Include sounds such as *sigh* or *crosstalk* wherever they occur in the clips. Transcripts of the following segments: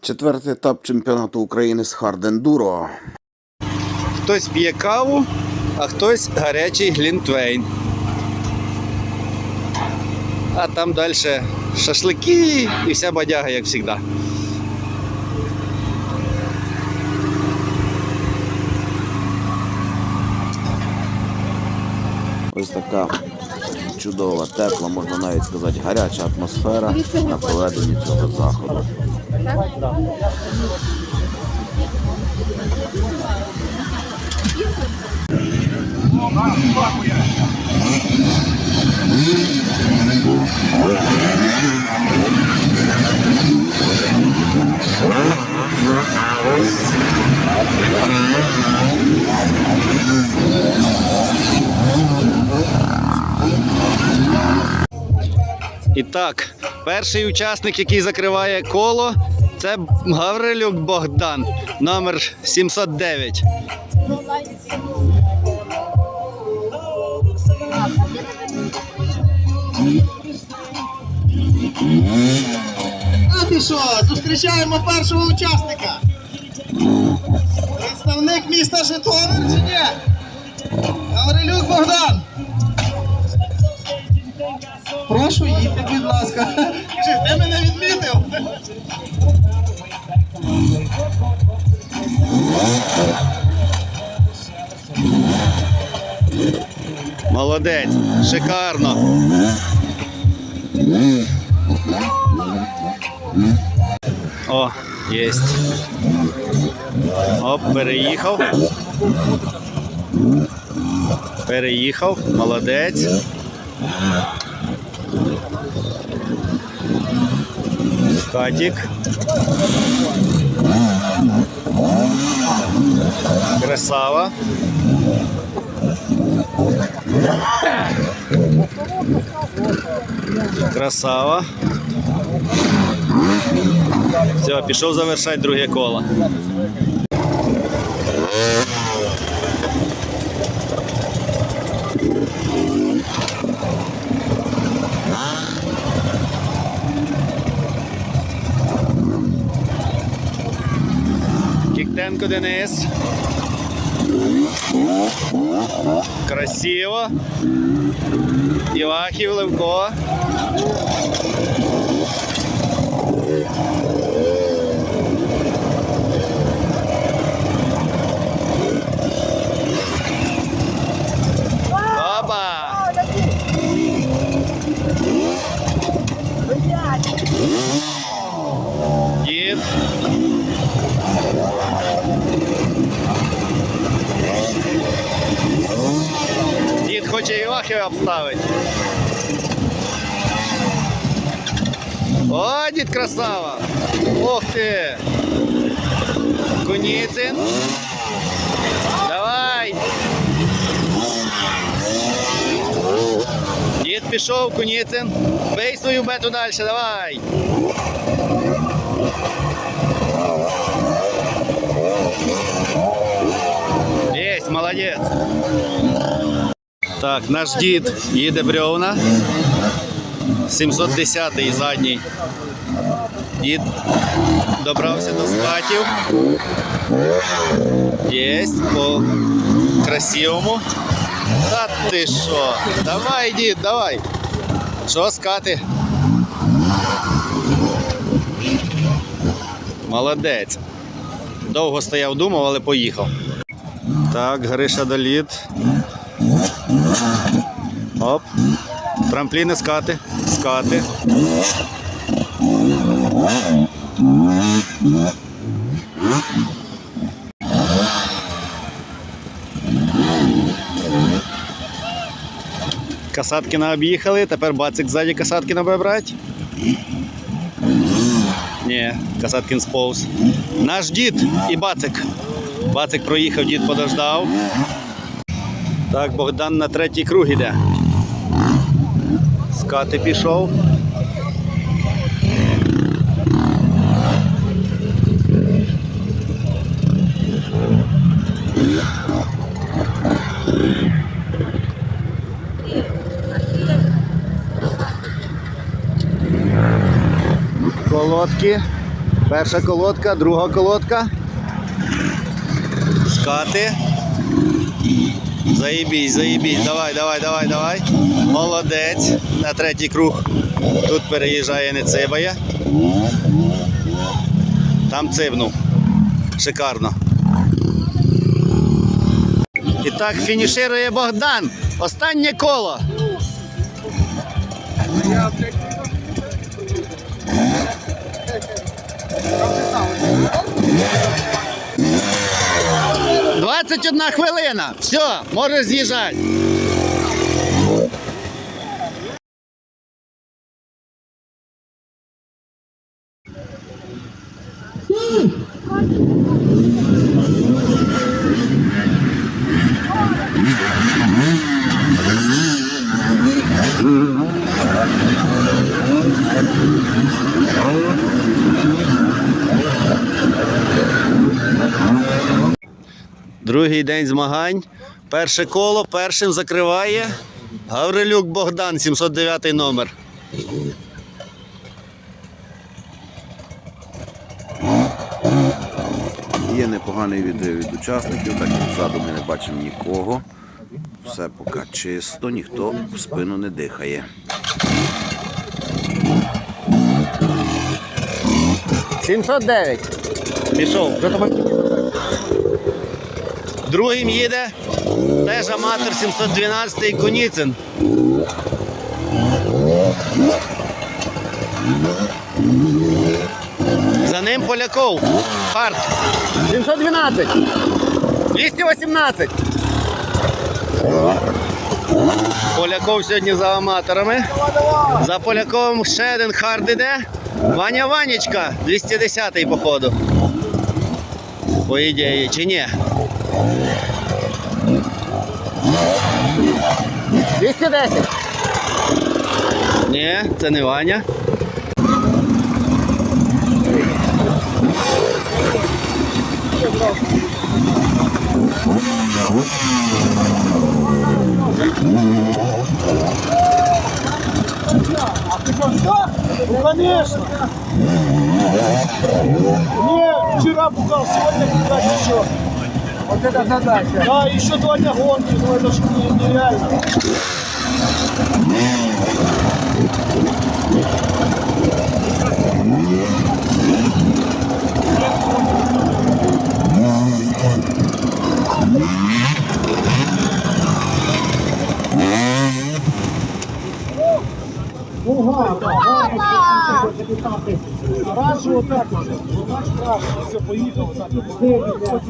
Четвертий етап чемпіонату України з хардендуро. Хтось п'є каву, а хтось гарячий глінтвейн. А там далі шашлики і вся бадяга, як завжди. Ось така чудова, тепла, можна навіть сказати, гаряча атмосфера на проведенні цього заходу. І так, перший учасник, який закриває коло, це Гаврилюк Богдан, номер 709. А ти що, зустрічаємо першого учасника. Представник міста Житомир чи ні? Гаврилюк Богдан. Прошу, їдьте, будь ласка. Чи ти мене відмітив? Молодець, шикарно. О, єсть. Оп, переїхав. Переїхав, молодець. Катік. Красава. Красава. Все, пішов завершати друге коло. Кіктенко Денис. Красиво. Івахів Левко. Опа! Дід. Дід Івахів. О, дід красава! Ох ти! Куніцин. Давай! Дід пішов, Куніцин. Бей свою бету далі, давай! Єсть, молодець! Так, наш дід їде бревна. 710-й задній. Дід добрався до скатів. Єсть по красивому. Та ти що? Давай, дід, давай. Що скати? Молодець. Довго стояв, думав, але поїхав. Так, Гриша доліт. Оп. Трампліни скати. Скати. Касаткіна об'їхали, тепер бацик ззаді Касаткіна буде брати. Ні, Касаткін сповз. Наш дід і бацик. Бацик проїхав, дід подождав. Так, Богдан на третій круг іде. Скати пішов. Колодки. Перша колодка, друга колодка. Скати. Заїбісь, заїбісь. Давай, давай, давай, давай. Молодець. На третій круг. Тут переїжджає, не цибає. Там цибнув. Шикарно. І так фініширує Богдан. Останнє коло. Двадцять одна хвилина. Все, можеш з'їжджати. Другий день змагань. Перше коло першим закриває Гаврилюк Богдан, 709 номер. Є непоганий відео від учасників, так як ззаду ми не бачимо нікого. Все поки чисто, ніхто в спину не дихає. Сімсот дев'ять. Пішов. Другим їде теж аматор 712 Куніцин. За ним Поляков. Харт. 712. 218. Поляков сьогодні за аматорами. За Поляковим ще один хард іде. Ваня Ванечка, 210-й походу. По ідеї, чи ні? 210. Ні, це не Ваня. Конечно. Не, вчера пугал, сегодня пугать еще. Вот это задача. Да, еще два дня гонки, ну это же не- нереально. Раньше вот так вот. Вот так страшно. Все, поехал. Так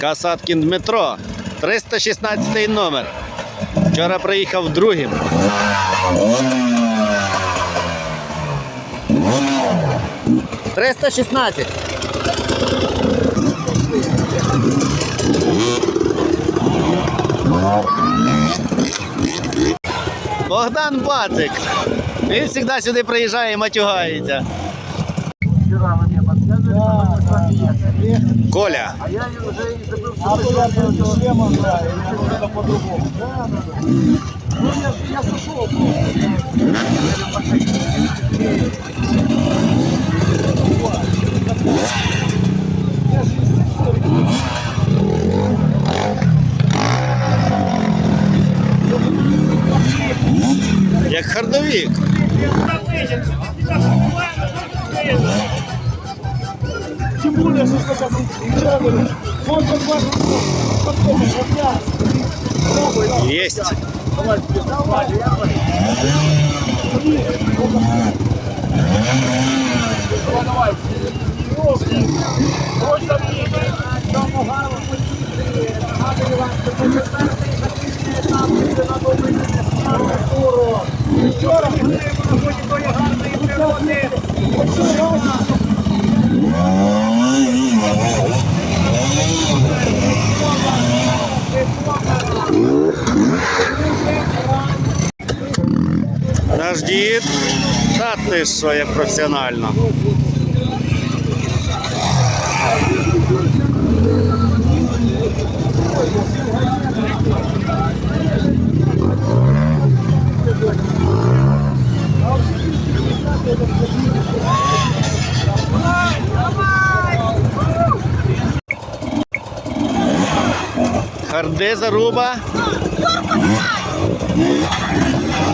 Касаткін Дмитро, 316 номер. Вчора приїхав другим. Триста шістнадцять. Богдан Бацик. Він завжди сюди приїжджає і матюгається. Коля. А я против шлема играю, или это по-другому. Да, да, да. Ну, я, я сошел просто. Як хардовік. Тем более, что сейчас вчера говорю, вот как важно, подходит, вот я. Єсть. Наш. Та ти що, як професіонально. Харди заруба.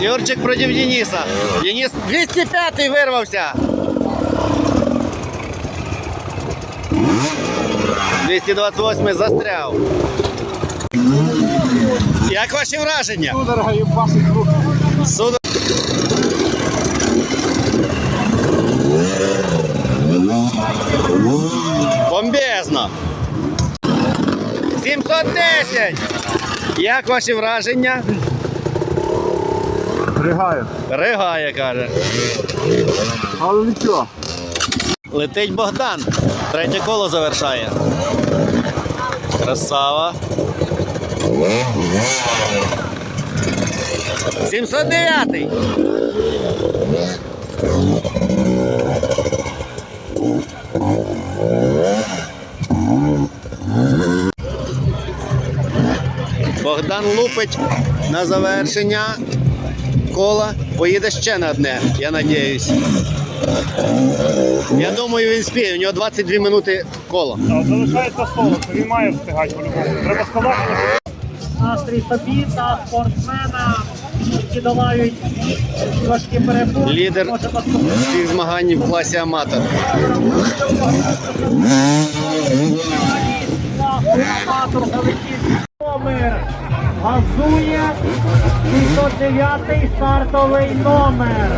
Юрчик проти Дениса. Денис 205 вирвався. 228 застряв. Як ваші враження? Судорога їбашить руки. Судо... 710. Як ваші враження? Ригаю. Ригає, каже. Але нічого. Летить Богдан. Третє коло завершає. Красава. 709. Богдан лупить на завершення кола. Поїде ще на одне, я надіюсь. Я думаю, він спіє. У нього 22 минути коло. Залишається 40, він має встигати по-любому. Треба сказати, настрій собі та спортсмена, які долають важкі перепони. Лідер всіх змагань в класі аматор. аматор газує 609 стартовий номер.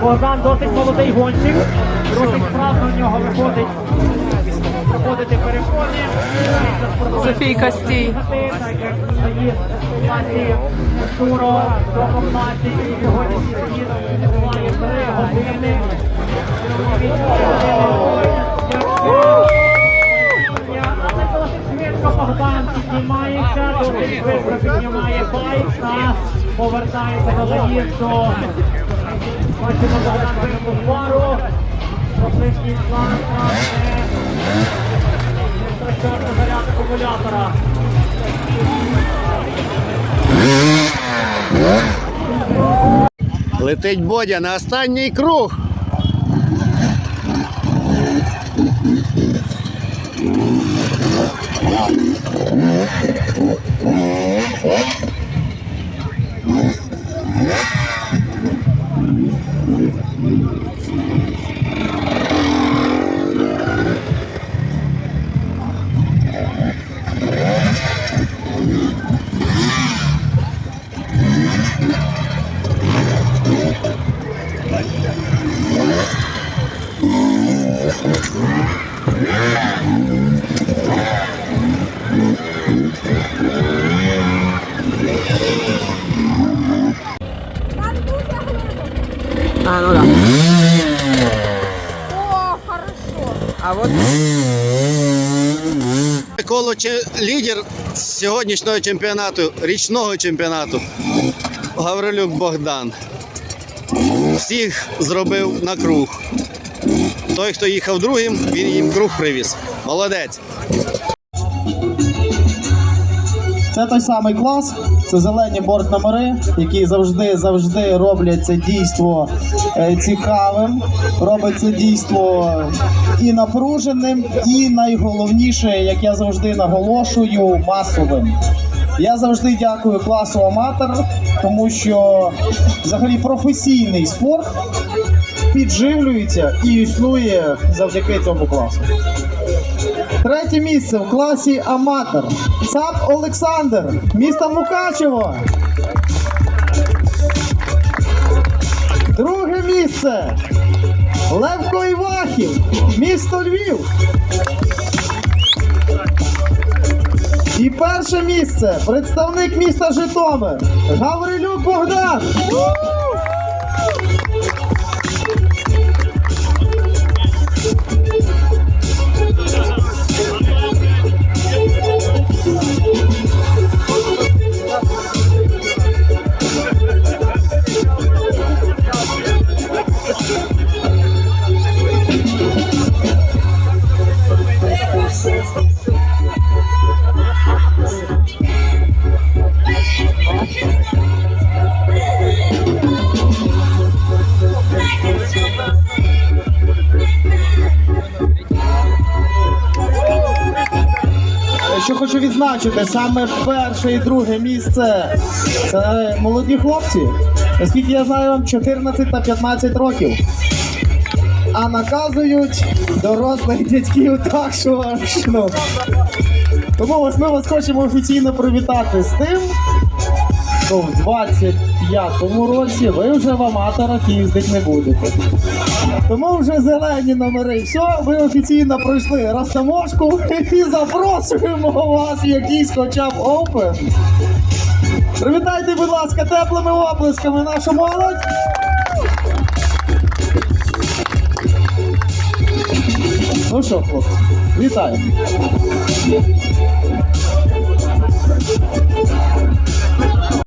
Богдан досить молодий гонщик, досить справно в нього виходить проходити перепони. Софійка, стій. Туро, в цьому класі і сьогодні 3 години. Богдан піднімається, досить швидко піднімає байк та повертається до заїзду. Бачимо Богдан виробив пару. Пропишній план Страшно заряд акумулятора. Летить Бодя на останній круг. А, ну да. О, хорошо. А вот Коло че- лідер сьогоднішнього чемпіонату, річного чемпіонату. Гаврилюк Богдан. Всіх зробив на круг. Той, хто їхав другим, він їм круг привіз. Молодець. Це той самий клас, це зелені бортномери, які завжди завжди роблять це дійство е, цікавим, роблять це дійство і напруженим, і найголовніше, як я завжди наголошую, масовим. Я завжди дякую класу аматор, тому що взагалі професійний спорт підживлюється і існує завдяки цьому класу. Третє місце в класі аматор. Цап Олександр, місто Мукачево. Друге місце. Левко Івахів, місто Львів. І перше місце представник міста Житомир. Гаврилюк Богдан. Відзначити саме перше і друге місце. Це молоді хлопці. Наскільки я знаю, вам 14 та 15 років. А наказують дорослих дядьків так, що ну. Тому ось ми вас хочемо офіційно привітати з тим, що в 25-му році ви вже в аматорах їздити не будете. Тому вже зелені номери. Все, ви офіційно пройшли розтаможку *laughs* і запрошуємо вас в якийсь хоча б опен. Привітайте, будь ласка, теплими оплесками нашу молодь. Ну що, хлопці, вітаю.